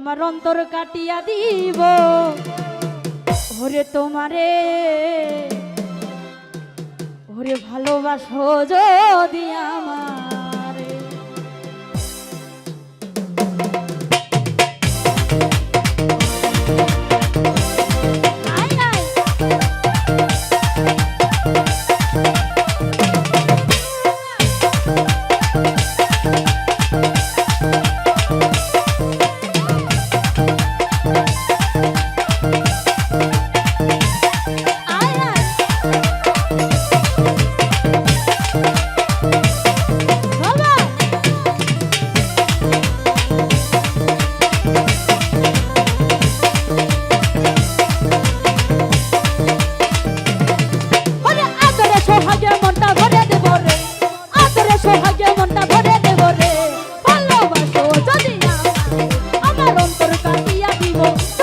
আমার অন্তর কাটিয়া দিব। ওরে তোমারে ওরে ভালোবাসো যদি আমারে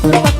como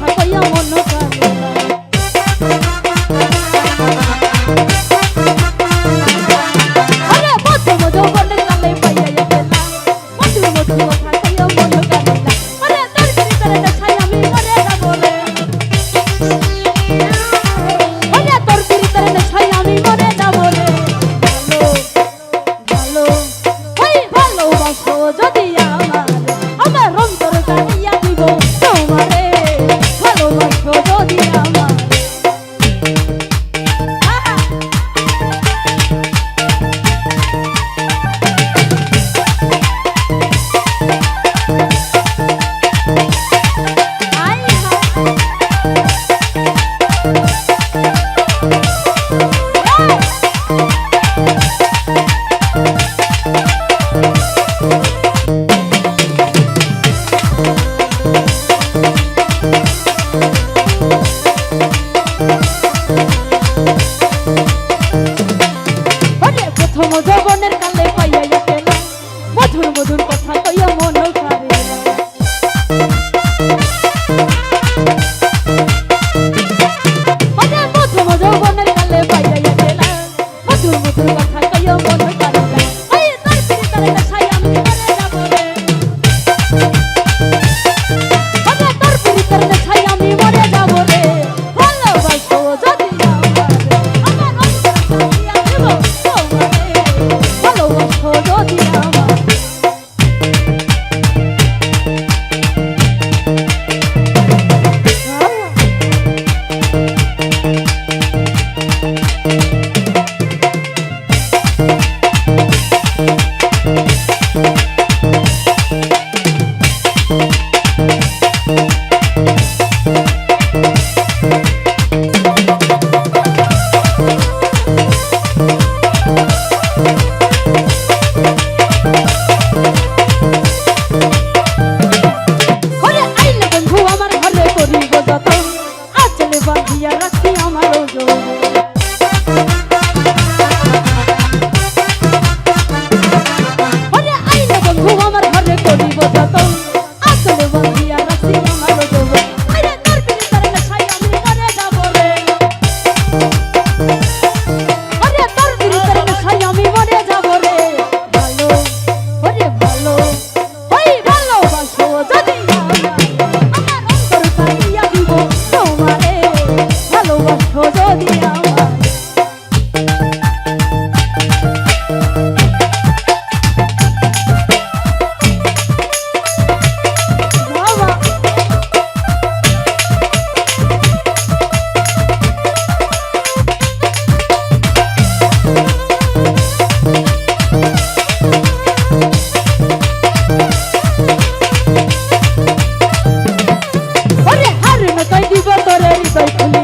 ঢাকায় দিব তোরে হৃদয় খুলে